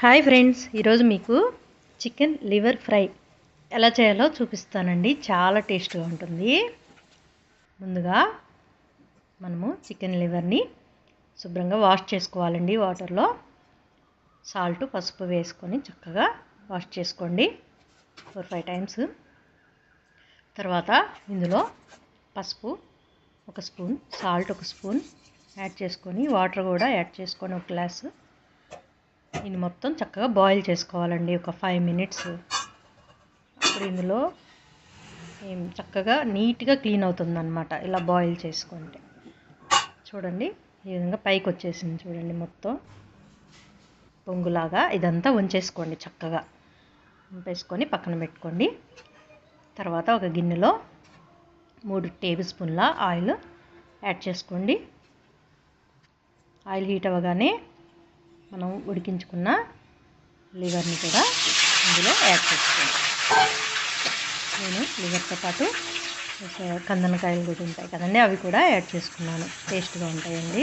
Hi friends ఈరోజు మీకు chicken liver fry ఎలా చేయాలో చూపిస్తానండి. చాలా టేస్ట్గా ఉంటుంది. ముందుగా మనము చికెన్ లివర్ని శుభ్రంగా వాష్ చేసుకోవాలండి వాటర్లో. సాల్ట్ పసుపు వేసుకొని చక్కగా వాష్ చేసుకోండి. Four five times. తర్వాత ఇందులో పసుపు ఒక స్పూన్ సాల్ట్ ఒక స్పూన్ యాడ్ చేసుకొని వాటర్ కూడా యాడ్ చేసుకొని ఒక గ్లాసు దీన్ని మొత్తం చక్కగా బాయిల్ చేసుకోవాలండి ఒక ఫైవ్ మినిట్స్ అప్పుడు ఇందులో ఏం చక్కగా నీట్గా క్లీన్ అవుతుందన్నమాట ఇలా బాయిల్ చేసుకుంటే. చూడండి ఈ విధంగా పైకి వచ్చేసింది చూడండి మొత్తం. పొంగులాగా ఇదంతా ఉంచేసుకోండి చక్కగా. ఉంపేసుకొని పక్కన పెట్టుకోండి. తర్వాత ఒక గిన్నెలో మూడు టేబుల్ స్పూన్ల ఆయిల్ యాడ్ చేసుకోండి. ఆయిల్ హీట్ అవ్వగానే మనం ఉడికించుకున్న లివర్ని కూడా ఇందులో యాడ్ చేసుకోండి నేను లివర్తో పాటు కందనకాయలు కూడా ఉంటాయి కదండి అవి కూడా యాడ్ చేసుకున్నాను. టేస్ట్గా ఉంటాయండి.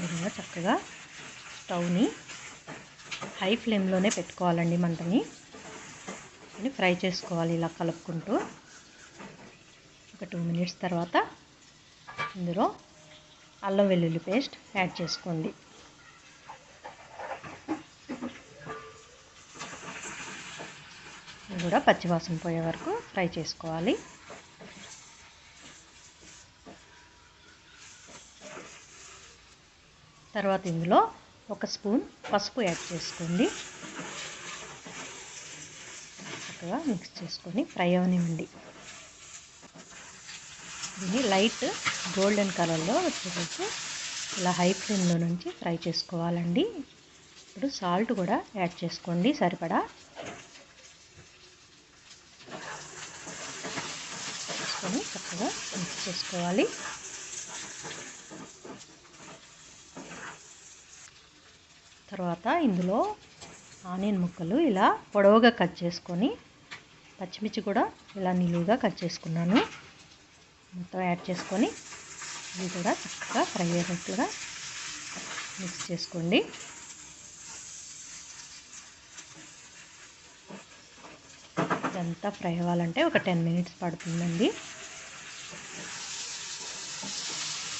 విధంగా చక్కగా స్టవ్ని హై ఫ్లేమ్లోనే పెట్టుకోవాలండి మంటని. ఫ్రై చేసుకోవాలి ఇలా కలుపుకుంటూ. ఒక టూ మినిట్స్ తర్వాత ఇందులో అల్లం వెల్లుల్లి పేస్ట్ యాడ్ చేసుకోండి. కూడా పచ్చివాసన పోయే వరకు ఫ్రై చేసుకోవాలి. తర్వాత ఇందులో ఒక స్పూన్ పసుపు యాడ్ చేసుకోండి. చక్కగా మిక్స్ చేసుకొని ఫ్రై అవనివ్వండి. దీన్ని లైట్ గోల్డెన్ కలర్లో వచ్చేసి ఇలా హై ఫ్లేమ్లో నుంచి ఫ్రై చేసుకోవాలండి. ఇప్పుడు సాల్ట్ కూడా యాడ్ చేసుకోండి సరిపడా. చేసుకొని చక్కగా మిక్స్ చేసుకోవాలి. తర్వాత ఇందులో ఆనియన్ ముక్కలు ఇలా పొడవుగా కట్ చేసుకొని పచ్చిమిర్చి కూడా ఇలా నిలువుగా కట్ చేసుకున్నాను. మొత్తం యాడ్ చేసుకొని ఇవి కూడా చక్కగా ఫ్రై అయ్యేటట్లుగా మిక్స్ చేసుకోండి. ఇదంతా ఫ్రై అవ్వాలంటే ఒక టెన్ మినిట్స్ పడుతుందండి.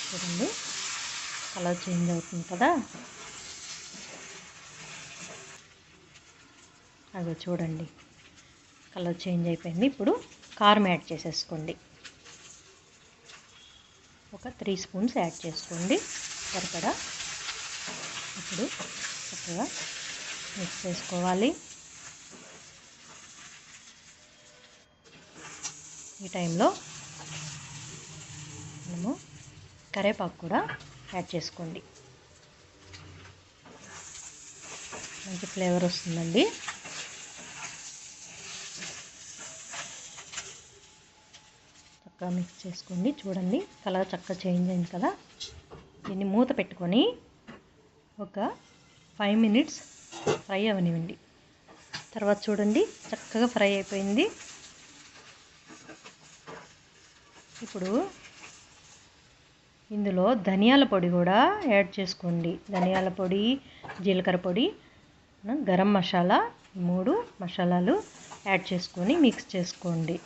చూడండి. కలర్ చేంజ్ అవుతుంది కదా. అదో చూడండి. కలర్ చేంజ్ అయిపోయింది. ఇప్పుడు కారం యాడ్ చేసేసుకోండి. ఒక త్రీ స్పూన్స్ యాడ్ చేసుకోండి. సరిపడా? ఇప్పుడు చక్కగా మిక్స్ చేసుకోవాలి. ఈ టైంలో మనము కరేపాకు కూడా యాడ్ చేసుకోండి. మంచి ఫ్లేవర్ వస్తుందండి. చక్కగా మిక్స్ చేసుకోండి. చూడండి కలర్ చక్కగా చేంజ్ అయింది కదా. దీన్ని మూత పెట్టుకొని ఒక ఫైవ్ మినిట్స్ ఫ్రై అవనివ్వండి. తర్వాత చూడండి చక్కగా ఫ్రై అయిపోయింది. ఇప్పుడు ఇందులో ధనియాల పొడి కూడా యాడ్ చేసుకోండి. ధనియాల పొడి జీలకర్ర పొడి గరం మసాలా మూడు మసాలాలు యాడ్ చేసుకొని మిక్స్ చేసుకోండి.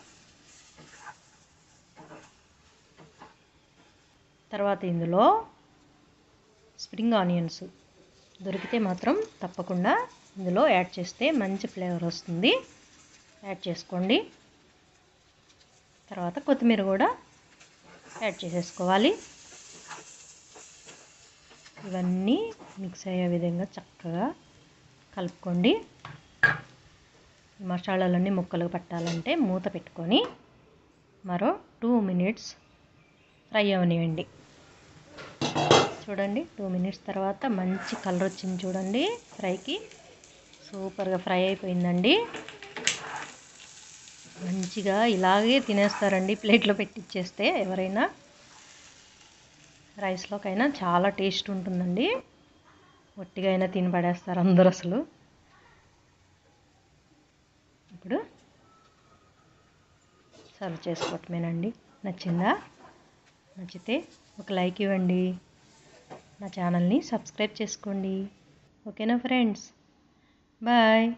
తర్వాత ఇందులో స్ప్రింగ్ ఆనియన్స్ దొరికితే మాత్రం తప్పకుండా ఇందులో యాడ్ చేస్తే మంచి ఫ్లేవర్ వస్తుంది. యాడ్ చేసుకోండి. తర్వాత కొత్తిమీర కూడా యాడ్ చేసేసుకోవాలి. ఇవన్నీ మిక్స్ అయ్యే విధంగా చక్కగా కలుపుకోండి. మసాలాలన్నీ ముక్కలు పట్టాలంటే మూత పెట్టుకొని మరో టూ మినిట్స్ ఫ్రై అవనివ్వండి చూడండి టూ మినిట్స్ తర్వాత మంచి కలర్ వచ్చింది చూడండి ఫ్రైకి సూపర్గా ఫ్రై అయిపోయిందండి. మంచిగా ఇలాగే తినేస్తారండి ప్లేట్లో పెట్టిచ్చేస్తే ఎవరైనా. రైస్లోకైనా చాలా టేస్ట్ ఉంటుందండి. ఒట్టిగా అయినా తిని పడేస్తారు అందరూ అసలు. ఇప్పుడు సర్వ్ చేసుకోవటమేనండి. నచ్చిందా? నచ్చితే ఒక లైక్ ఇవ్వండి. నా ఛానల్ని సబ్స్క్రైబ్ చేసుకోండి. ఓకేనా ఫ్రెండ్స్? బాయ్.